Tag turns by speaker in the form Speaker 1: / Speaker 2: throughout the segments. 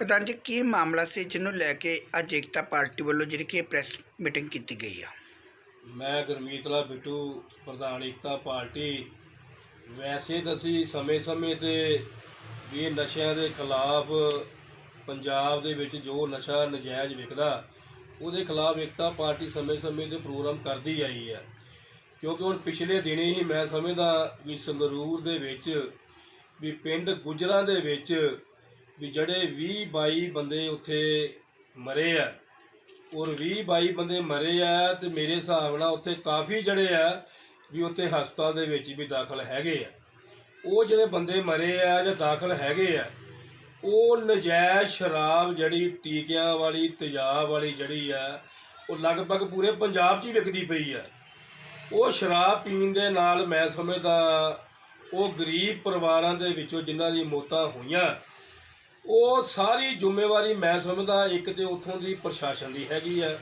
Speaker 1: ਕੀ ਮਾਮਲਾ ਸੀ ਜਿਹਨੂੰ ਲੈ ਕੇ ਅੱਜ ਏਕਤਾ ਪਾਰਟੀ ਵੱਲੋਂ ਜਿਹੜੀ ਕਿ ਪ੍ਰੈਸ ਮੀਟਿੰਗ ਕੀਤੀ ਗਈ ਆ?
Speaker 2: ਮੈਂ ਗੁਰਮੀਤਲਾ ਬਿੱਟੂ, ਪ੍ਰਧਾਨ ਏਕਤਾ ਪਾਰਟੀ। ਵੈਸੇ ਤਾਂ ਅਸੀਂ ਸਮੇਂ-ਸਮੇਂ ਤੇ ਵੀ ਨਸ਼ਿਆਂ ਦੇ ਖਿਲਾਫ ਪੰਜਾਬ ਦੇ ਵਿੱਚ ਜੋ ਨਸ਼ਾ ਨਜਾਇਜ਼ ਵਿਕਦਾ, ਉਹਦੇ ਖਿਲਾਫ ਏਕਤਾ ਪਾਰਟੀ ਸਮੇਂ-ਸਮੇਂ ਤੇ ਪ੍ਰੋਗਰਾਮ ਕਰਦੀ ਆਈ ਹੈ ਕਿਉਂਕਿ ਹੁਣ ਪਿਛਲੇ ਦਿਨੇ ਹੀ ਮੈਂ ਸਮਝਦਾ ਵੀ ਸੰਗਰੂਰ ਦੇ ਵਿੱਚ, ਵੀ ਪਿੰਡ ਗੁਜਰਾਂ ਦੇ ਵਿੱਚ ਵੀ ਜਿਹੜੇ 20 22 ਬੰਦੇ ਉੱਥੇ ਮਰੇ ਆ, ਔਰ 20 22 ਬੰਦੇ ਮਰੇ ਆ ਤੇ ਮੇਰੇ ਹਿਸਾਬ ਨਾਲ ਉੱਥੇ ਕਾਫੀ ਜਿਹੜੇ ਆ ਵੀ ਉੱਥੇ ਹਸਪਤਾਲ ਦੇ ਵਿੱਚ ਵੀ ਦਾਖਲ ਹੈਗੇ ਆ। ਉਹ ਜਿਹੜੇ ਬੰਦੇ ਮਰੇ ਆ ਜਾਂ ਦਾਖਲ ਹੈਗੇ ਆ, ਉਹ ਨਜਾਇਜ਼ ਸ਼ਰਾਬ ਜਿਹੜੀ ਟੀਕਿਆਂ ਵਾਲੀ, ਤੇਜ਼ਾਬ ਵਾਲੀ ਜਿਹੜੀ ਆ, ਉਹ ਲਗਭਗ ਪੂਰੇ ਪੰਜਾਬ 'ਚ ਹੀ ਵਿਕਦੀ ਪਈ ਆ। ਉਹ ਸ਼ਰਾਬ ਪੀਣ ਦੇ ਨਾਲ ਮੈਂ ਸਮਝਦਾ ਉਹ ਗਰੀਬ ਪਰਿਵਾਰਾਂ ਦੇ ਵਿੱਚੋਂ ਜਿਨ੍ਹਾਂ ਦੀ ਮੌਤਾਂ ਹੋਈਆਂ ਉਹ ਸਾਰੀ ਜ਼ਿੰਮੇਵਾਰੀ ਮੈਂ ਸਮਝਦਾ ਇੱਕ ਤੇ ਉੱਥੋਂ ਦੀ ਪ੍ਰਸ਼ਾਸਨ ਦੀ ਹੈਗੀ ਹੈ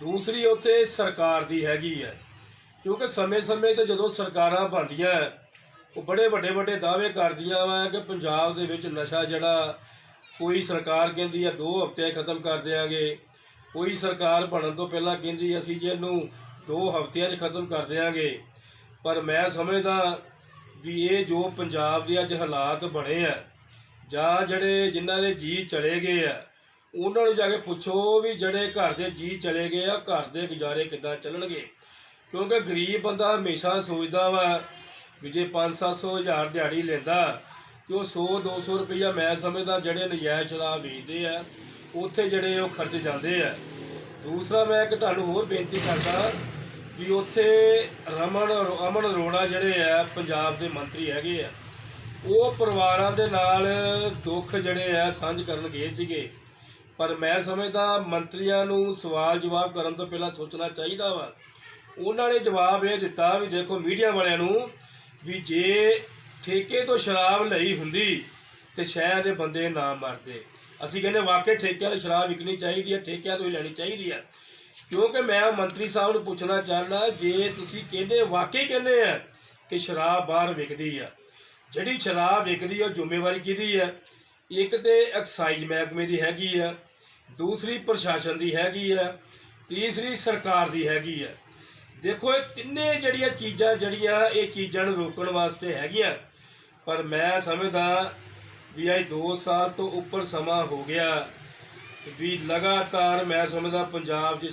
Speaker 2: ਦੂਸਰੀ ਉੱਥੇ ਸਰਕਾਰ ਦੀ ਹੈਗੀ ਹੈ ਕਿਉਂਕਿ ਸਮੇਂ-ਸਮੇਂ ਤੇ ਜਦੋਂ ਸਰਕਾਰਾਂ ਬਣਦੀਆਂ, ਉਹ ਬੜੇ ਵੱਡੇ ਵੱਡੇ ਦਾਅਵੇ ਕਰਦੀਆਂ ਵਾ ਕਿ ਪੰਜਾਬ ਦੇ ਵਿੱਚ ਨਸ਼ਾ ਜਿਹੜਾ, ਕੋਈ ਸਰਕਾਰ ਕਹਿੰਦੀ ਆ 2 ਹਫ਼ਤਿਆਂ 'ਚ ਖਤਮ ਕਰ ਦਿਆਂਗੇ, ਕੋਈ ਸਰਕਾਰ ਬਣਨ ਤੋਂ ਪਹਿਲਾਂ ਕਹਿੰਦੀ ਅਸੀਂ ਜਿਹਨੂੰ ਇਹਨੂੰ 2 ਹਫ਼ਤਿਆਂ 'ਚ ਖਤਮ ਕਰ ਦਿਆਂਗੇ। ਪਰ ਮੈਂ ਸਮਝਦਾ ਵੀ ਇਹ ਜੋ ਪੰਜਾਬ ਦੇ ਅੱਜ ਹਾਲਾਤ ਬਣੇ ਆ ਜਾਂ ਜਿਹੜੇ ਜਿਨ੍ਹਾਂ ਦੇ ਜੀ ਚਲੇ ਗਏ ਆ, ਉਹਨਾਂ ਨੂੰ ਜਾ ਕੇ ਪੁੱਛੋ ਵੀ ਜਿਹੜੇ ਘਰ ਦੇ ਜੀ ਚਲੇ ਗਏ ਆ, ਘਰ ਦੇ ਗੁਜ਼ਾਰੇ ਕਿੱਦਾਂ ਚੱਲਣਗੇ। ਕਿਉਂਕਿ ਗਰੀਬ ਬੰਦਾ ਹਮੇਸ਼ਾ ਸੋਚਦਾ ਵਾ ਵੀ ਜੇ 5-700 ਹਜ਼ਾਰ ਦਿਹਾੜੀ ਲੈਂਦਾ ਤੇ ਉਹ 100-200 ਰੁਪਈਆ ਮੈਂ ਸਮਝਦਾ ਜਿਹੜੇ ਨਜਾਇਜ਼ ਸ਼ਰਾਬ ਵੇਚਦੇ ਆ, ਉੱਥੇ ਜਿਹੜੇ ਉਹ ਖਰਚ ਜਾਂਦੇ ਆ। ਦੂਸਰਾ ਮੈਂ ਇੱਕ ਤੁਹਾਨੂੰ ਹੋਰ ਬੇਨਤੀ ਕਰਦਾ ਵੀ ਉੱਥੇ ਰਮਨ ਅਮਨ ਅਰੋੜਾ ਜਿਹੜੇ ਆ, ਪੰਜਾਬ ਦੇ ਮੰਤਰੀ ਹੈਗੇ ਆ। ਉਹ ਪਰਿਵਾਰਾਂ ਦੇ ਨਾਲ ਦੁੱਖ ਜਿਹੜੇ ਆ, ਸਾਂਝ ਕਰਨ ਗਏ ਸੀਗੇ। ਪਰ ਮੈਂ ਸਮਝਦਾ ਮੰਤਰੀਆਂ ਨੂੰ ਸਵਾਲ ਜਵਾਬ ਕਰਨ ਤੋਂ ਪਹਿਲਾਂ ਸੋਚਣਾ ਚਾਹੀਦਾ ਵਾ। ਉਹਨਾਂ ਨੇ ਜਵਾਬ ਇਹ ਦਿੱਤਾ ਵੀ ਦੇਖੋ ਮੀਡੀਆ ਵਾਲਿਆਂ ਨੂੰ ਵੀ ਜੇ ਠੇਕੇ ਤੋਂ ਸ਼ਰਾਬ ਲਈ ਹੁੰਦੀ ਤੇ ਸ਼ਾਇਦ ਇਹ ਬੰਦੇ ਨਾ ਮਰਦੇ। ਅਸੀਂ ਕਹਿੰਦੇ ਵਾਕਈ ਠੇਕਿਆਂ ਤੋਂ ਸ਼ਰਾਬ ਵਿਕਣੀ ਚਾਹੀਦੀ ਹੈ ਠੇਕਿਆਂ ਤੋਂ ਹੀ ਲੈਣੀ ਚਾਹੀਦੀ ਹੈ ਕਿਉਂਕਿ ਮੈਂ ਮੰਤਰੀ ਸਾਹਿਬ ਨੂੰ ਪੁੱਛਣਾ ਚਾਹੁੰਦਾ, ਜੇ ਤੁਸੀਂ ਕਹਿੰਦੇ, ਵਾਕਈ ਕਹਿੰਦੇ ਆ ਕਿ ਸ਼ਰਾਬ ਬਾਹਰ ਵਿਕਦੀ ਆ ਜਿਹੜੀ ਸ਼ਰਾਬ ਵਿਕਦੀ ਹੈ ਉਹ ਜ਼ਿੰਮੇਵਾਰੀ ਕਿਹਦੀ ਹੈ ਇੱਕ ਤੇ ਐਕਸਾਈਜ਼ ਮਹਿਕਮੇ ਦੀ ਹੈਗੀ ਆ, ਦੂਸਰੀ ਪ੍ਰਸ਼ਾਸਨ ਦੀ ਹੈਗੀ ਹੈ ਤੀਸਰੀ ਸਰਕਾਰ ਦੀ ਹੈਗੀ ਹੈ ਦੇਖੋ, ਇਹ ਤਿੰਨੇ ਜਿਹੜੀਆਂ ਚੀਜ਼ਾਂ, ਜਿਹੜੀਆਂ ਇਹ ਚੀਜ਼ਾਂ ਨੂੰ ਰੋਕਣ ਵਾਸਤੇ ਹੈਗੀਆਂ, ਪਰ ਮੈਂ ਸਮਝਦਾ ਵੀ ਅੱਜ 2 ਸਾਲ ਤੋਂ ਉੱਪਰ ਸਮਾਂ ਹੋ ਗਿਆ ਵੀ ਲਗਾਤਾਰ ਮੈਂ ਸਮਝਦਾ ਪੰਜਾਬ 'ਚ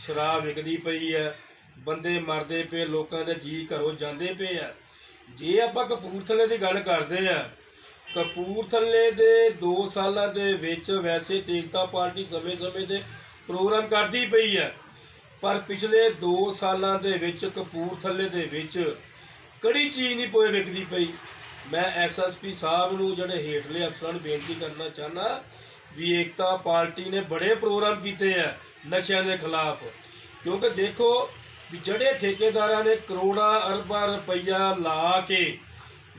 Speaker 2: ਸ਼ਰਾਬ ਵਿਕਦੀ ਪਈ ਹੈ ਬੰਦੇ ਮਰਦੇ ਪਏ, ਲੋਕਾਂ ਦੇ ਜੀ ਘਰੋਂ ਜਾਂਦੇ ਪਏ ਆ। ਜੇ ਆਪਾਂ ਕਪੂਰਥਲੇ ਦੀ ਗੱਲ ਕਰਦੇ ਆ ਕਪੂਰਥਲੇ ਦੇ 2 ਸਾਲਾਂ ਦੇ ਵਿੱਚ ਵੈਸੇ ਤੇਜਤਾ ਪਾਰਟੀ ਸਮੇਂ-ਸਮੇਂ ਦੇ ਪ੍ਰੋਗਰਾਮ ਕਰਦੀ ਪਈ ਹੈ, ਪਰ ਪਿਛਲੇ 2 ਸਾਲਾਂ ਦੇ ਵਿੱਚ, ਕਪੂਰਥਲੇ ਦੇ ਵਿੱਚ ਕੜੀ ਚੀਜ਼ ਨਹੀਂ ਪੋਏ ਵਿਕਦੀ ਪਈ। ਮੈਂ ਐਸਐਸਪੀ ਸਾਹਿਬ ਨੂੰ, ਜਿਹੜੇ ਹੇਠਲੇ ਅਫਸਰਾਂ ਨੂੰ ਬੇਨਤੀ ਕਰਨਾ ਚਾਹਨਾ ਵੀ ਏਕਤਾ ਪਾਰਟੀ ਨੇ ਬੜੇ ਪ੍ਰੋਗਰਾਮ ਕੀਤੇ ਆ ਨਸ਼ਿਆਂ ਦੇ ਖਿਲਾਫ। ਕਿਉਂਕਿ ਦੇਖੋ ਵੀ ਜਿਹੜੇ ਠੇਕੇਦਾਰਾਂ ਨੇ ਕਰੋੜਾਂ ਅਰਬਾਂ ਰੁਪਈਆ ਲਾ ਕੇ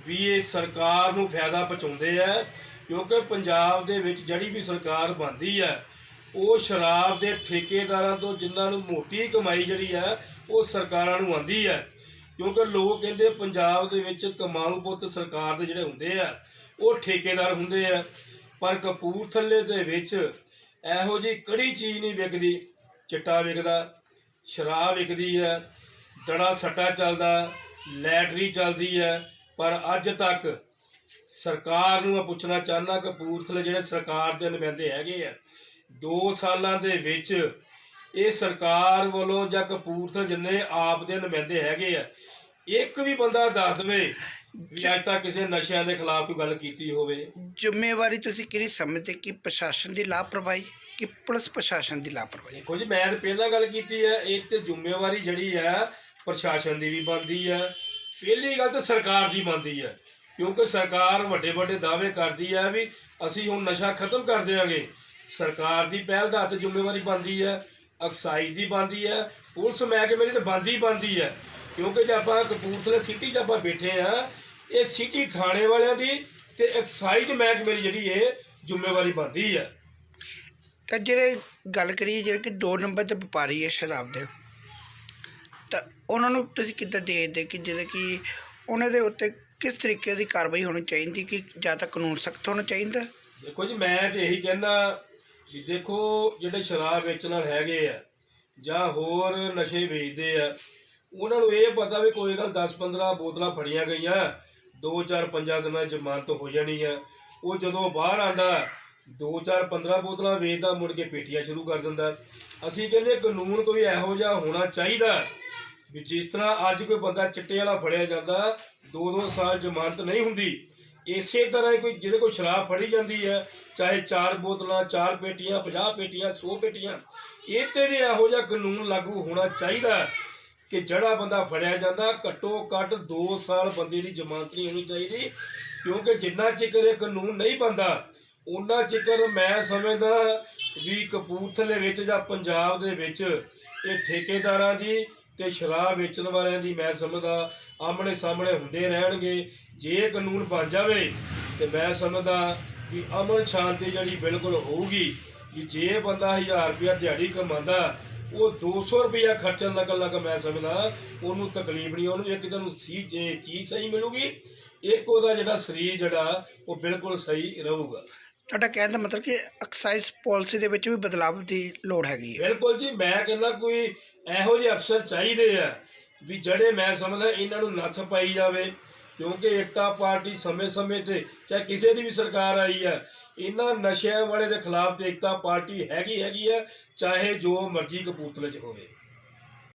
Speaker 2: ਵੀ ਇਹ ਸਰਕਾਰ ਨੂੰ ਫਾਇਦਾ ਪਹੁੰਚਾਉਂਦੇ ਆ, ਕਿਉਂਕਿ ਪੰਜਾਬ ਦੇ ਵਿੱਚ ਜਿਹੜੀ ਵੀ ਸਰਕਾਰ ਬਣਦੀ ਹੈ ਉਹ ਸ਼ਰਾਬ ਦੇ ਠੇਕੇਦਾਰਾਂ ਤੋਂ ਜਿਨ੍ਹਾਂ ਨੂੰ ਮੋਟੀ ਕਮਾਈ ਜਿਹੜੀ ਹੈ ਉਹ ਸਰਕਾਰਾਂ ਨੂੰ ਆਉਂਦੀ ਹੈ ਕਿਉਂਕਿ ਲੋਕ ਕਹਿੰਦੇ ਪੰਜਾਬ ਦੇ ਵਿੱਚ ਕਮਾਊ ਪੁੱਤ ਸਰਕਾਰ ਦੇ ਜਿਹੜੇ ਹੁੰਦੇ ਆ, ਉਹ ਠੇਕੇਦਾਰ ਹੁੰਦੇ ਆ। ਪਰ ਕਪੂਰਥਲੇ ਦੇ ਵਿੱਚ ਇਹੋ ਜਿਹੀ ਕੜੀ ਚੀਜ਼ ਨਹੀਂ ਵਿਕਦੀ, ਚਿੱਟਾ ਵਿਕਦਾ ਸ਼ਰਾਬ ਵਿਕਦੀ ਹੈ, ਦੜਾ ਸੱਟਾ ਚੱਲਦਾ, ਲੈਟਰੀ ਚੱਲਦੀ ਹੈ, ਪਰ ਅੱਜ ਤੱਕ ਸਰਕਾਰ ਨੂੰ ਮੈਂ ਪੁੱਛਣਾ ਚਾਹੁੰਦਾ, ਕਪੂਰਥਲੇ ਜਿਹੜੇ ਸਰਕਾਰ ਦੇ ਨੁਮਾਇੰਦੇ ਹੈਗੇ ਆ 2 ਸਾਲਾਂ ਦੇ ਵਿੱਚ ਇਹ ਸਰਕਾਰ ਵੱਲੋਂ ਜਾਂ ਕਪੂਰਥਲੇ ਜਿੰਨੇ ਆਪ ਦੇ ਨੁਮਾਇੰਦੇ ਹੈਗੇ ਆ, ਇੱਕ ਵੀ ਬੰਦਾ ਦੱਸ ਦੇਵੇ ਵੀ ਅੱਜ ਤੱਕ ਕਿਸੇ ਨਸ਼ਿਆਂ ਦੇ ਖਿਲਾਫ ਕੋਈ ਗੱਲ ਕੀਤੀ ਹੋਵੇ।
Speaker 1: ਜ਼ਿੰਮੇਵਾਰੀ ਤੁਸੀਂ ਕਿਹੜੀ ਸਮਝਦੇ ਕਿ ਪ੍ਰਸ਼ਾਸਨ ਦੀ ਲਾਪਰਵਾਹੀ? ਕਿ ਪੁਲਿਸ ਪ੍ਰਸ਼ਾਸਨ ਦੀ ਲਾਪਰਵਾਹੀ।
Speaker 2: ਦੇਖੋ ਜੀ, ਮੈਂ ਤਾਂ ਪਹਿਲਾਂ ਗੱਲ ਕੀਤੀ ਹੈ, ਇਹ ਤੇ ਜ਼ਿੰਮੇਵਾਰੀ ਜਿਹੜੀ ਹੈ, ਪ੍ਰਸ਼ਾਸਨ ਦੀ ਵੀ ਬਣਦੀ ਹੈ। ਪਹਿਲੀ ਗੱਲ ਤਾਂ ਸਰਕਾਰ ਦੀ ਬਣਦੀ ਹੈ, ਕਿਉਂਕਿ ਸਰਕਾਰ ਵੱਡੇ ਵੱਡੇ ਦਾਅਵੇ ਕਰਦੀ ਹੈ ਵੀ ਅਸੀਂ ਹੁਣ ਨਸ਼ਾ ਖਤਮ ਕਰ ਦਿਆਂਗੇ। ਸਰਕਾਰ ਦੀ ਪਹਿਲ ਦਾ ਹੱਥ ਜ਼ਿੰਮੇਵਾਰੀ ਬਣਦੀ ਹੈ, ਐਕਸਾਈਜ਼ ਦੀ ਬਣਦੀ ਹੈ, ਪੁਲਿਸ ਮਹਿਕਮੇ ਦੀ ਤਾਂ ਬਣਦੀ ਬਣਦੀ ਹੈ। ਕਿਉਂਕਿ ਜੇ ਆਪਾਂ ਕਪੂਰਥਲੇ ਸਿਟੀ 'ਚ ਆਪਾਂ ਬੈਠੇ ਆ ਇਹ ਸਿਟੀ ਥਾਣੇ ਵਾਲਿਆਂ ਦੀ ਤੇ ਐਕਸਾਈਜ਼ ਮਹਿਕਮੇ ਦੀ ਜਿਹੜੀ ਇਹ ਜ਼ਿੰਮੇਵਾਰੀ ਬਣਦੀ ਹੈ।
Speaker 1: ਤਾਂ ਜਿਹੜੇ ਗੱਲ ਕਰੀਏ, ਜਿਹੜੇ ਕਿ ਦੋ ਨੰਬਰ ਤੇ ਵਪਾਰੀ ਹੈ ਸ਼ਰਾਬ ਦੇ, ਤਾਂ ਉਹਨਾਂ ਨੂੰ ਤੁਸੀਂ ਕਿੱਦਾਂ ਦੇਖਦੇ ਕਿ ਜਿਹੜੇ ਕਿ ਉਹਨਾਂ ਦੇ ਉੱਤੇ ਕਿਸ ਤਰੀਕੇ ਦੀ ਕਾਰਵਾਈ ਹੋਣੀ ਚਾਹੀਦੀ, ਕਿ ਜਾਂ ਤਾਂ ਕਾਨੂੰਨ ਸਖਤ ਹੋਣਾ ਚਾਹੀਦਾ?
Speaker 2: ਦੇਖੋ ਜੀ, ਮੈਂ ਤੇ ਇਹੀ ਕਹਿੰਦਾ ਵੀ ਦੇਖੋ, ਜਿਹੜੇ ਸ਼ਰਾਬ ਵੇਚਣ ਵਾਲੇ ਹੈਗੇ ਆ, ਜਾਂ ਹੋਰ ਨਸ਼ੇ ਵੇਚਦੇ ਆ, ਉਹਨਾਂ ਨੂੰ ਇਹ ਪਤਾ ਵੀ ਕੋਈ ਗੱਲ 10-15 ਬੋਤਲਾਂ ਫੜੀਆਂ ਗਈਆਂ 2-4-5 ਦਿਨਾਂ 'ਚ ਜ਼ਮਾਨਤ ਹੋ ਜਾਣੀ ਆ। ਉਹ ਜਦੋਂ ਬਾਹਰ ਆਂਦਾ 2-4-15 ਬੋਤਲਾਂ ਵੇਚਦਾ ਮੁੜ ਕੇ ਪੇਟੀਆਂ ਸ਼ੁਰੂ ਕਰ ਦਿੰਦਾ। ਅਸੀਂ ਕਹਿੰਦੇ ਕਾਨੂੰਨ ਕੋਈ ਇਹੋ ਜਿਹਾ ਹੋਣਾ ਚਾਹੀਦਾ ਵੀ ਜਿਸ ਤਰ੍ਹਾਂ ਅੱਜ ਕੋਈ ਬੰਦਾ ਚਿੱਟੇ ਵਾਲਾ ਫੜਿਆ ਜਾਂਦਾ 2-2 ਸਾਲ ਜ਼ਮਾਨਤ ਨਹੀਂ ਹੁੰਦੀ। ਇਸੇ ਤਰ੍ਹਾਂ ਹੀ ਕੋਈ ਜਿਹਦੇ ਕੋਲ ਸ਼ਰਾਬ ਫੜੀ ਜਾਂਦੀ ਹੈ, ਚਾਹੇ ਚਾਰ ਬੋਤਲਾਂ, ਚਾਰ ਪੇਟੀਆਂ 50 ਪੇਟੀਆਂ 100 ਪੇਟੀਆਂ, ਇਹ ਤੇ ਵੀ ਇਹੋ ਜਿਹਾ ਕਾਨੂੰਨ ਲਾਗੂ ਹੋਣਾ ਚਾਹੀਦਾ ਕਿ ਜਿਹੜਾ ਬੰਦਾ ਫੜਿਆ ਜਾਂਦਾ, ਘੱਟੋ ਘੱਟ 2 ਸਾਲ ਬੰਦੇ ਦੀ ਜ਼ਮਾਨਤ ਨਹੀਂ ਹੋਣੀ ਚਾਹੀਦੀ, ਕਿਉਂਕਿ ਜਿੰਨਾ ਚਿਰ ਇਹ ਕਾਨੂੰਨ ਨਹੀਂ ਬੰਦਾ ਉਹਨਾਂ ਚਿਕਰ ਮੈਂ ਸਮਝਦਾ ਵੀ ਕਪੂਰਥਲੇ ਵਿੱਚ ਜਾਂ ਪੰਜਾਬ ਦੇ ਵਿੱਚ ਇਹ ਠੇਕੇਦਾਰਾਂ ਦੀ ਤੇ ਸ਼ਰਾਬ ਵੇਚਣ ਵਾਲਿਆਂ ਦੀ ਮੈਂ ਸਮਝਦਾ ਆਮਣੇ ਸਾਹਮਣੇ ਹੁੰਦੇ ਰਹਿਣਗੇ। ਜੇ ਕਾਨੂੰਨ ਬਣ ਜਾਵੇ ਤੇ ਮੈਂ ਸਮਝਦਾ ਵੀ ਅਮਨ ਸ਼ਾਂਤੀ ਜਿਹੜੀ ਬਿਲਕੁਲ ਹੋਊਗੀ ਵੀ ਜੇ ਬੰਦਾ 1000 ਰੁਪਇਆ ਦਿਹਾੜੀ ਕਮਾਉਂਦਾ, ਉਹ 200 ਰੁਪਇਆ ਖਰਚਣ ਲੱਗਣ ਲੱਗ ਮੈਂ ਸਮਝਦਾ, ਉਹਨੂੰ ਤਕਲੀਫ ਨਹੀਂ, ਉਹਨੂੰ ਇੱਕ ਤਾਂ ਸੀ ਇਹ ਚੀਜ਼ ਸਹੀ ਮਿਲੂਗੀ, ਇੱਕ ਉਹਦਾ ਜਿਹੜਾ ਸਰੀਰ ਜਿਹੜਾ, ਉਹ ਬਿਲਕੁਲ ਸਹੀ ਰਹੂਗਾ।
Speaker 1: ਤੁਹਾਡਾ ਕਹਿਣ ਦਾ ਮਤਲਬ ਕਿ ਐਕਸਾਈਜ਼ ਪਾਲਿਸੀ ਦੇ ਵਿੱਚ ਵੀ ਬਦਲਾਅ ਦੀ ਲੋੜ ਹੈਗੀ ਹੈ।
Speaker 2: ਬਿਲਕੁਲ ਜੀ, ਮੈਂ ਕਹਿੰਦਾ ਕੋਈ ਇਹੋ ਜਿਹੇ ਅਫਸਰ ਚਾਹੀਦੇ ਆ ਵੀ ਜਿਹੜੇ ਮੈਂ ਸਮਝਦਾ ਇਹਨਾਂ ਨੂੰ ਨੱਥ ਪਾਈ ਜਾਵੇ, ਕਿਉਂਕਿ ਏਕਤਾ ਪਾਰਟੀ ਸਮੇਂ-ਸਮੇਂ ਤੇ ਚਾਹੇ ਕਿਸੇ ਦੀ ਵੀ ਸਰਕਾਰ ਆਈ ਆ, ਇਹਨਾਂ ਨਸ਼ਿਆਂ ਵਾਲੇ ਦੇ ਖਿਲਾਫ ਤੇ ਏਕਤਾ ਪਾਰਟੀ ਹੈਗੀ ਹੈਗੀ ਆ, ਚਾਹੇ ਜੋ ਮਰਜ਼ੀ ਕਪੂਰਥਲੇ 'ਚ ਹੋਵੇ।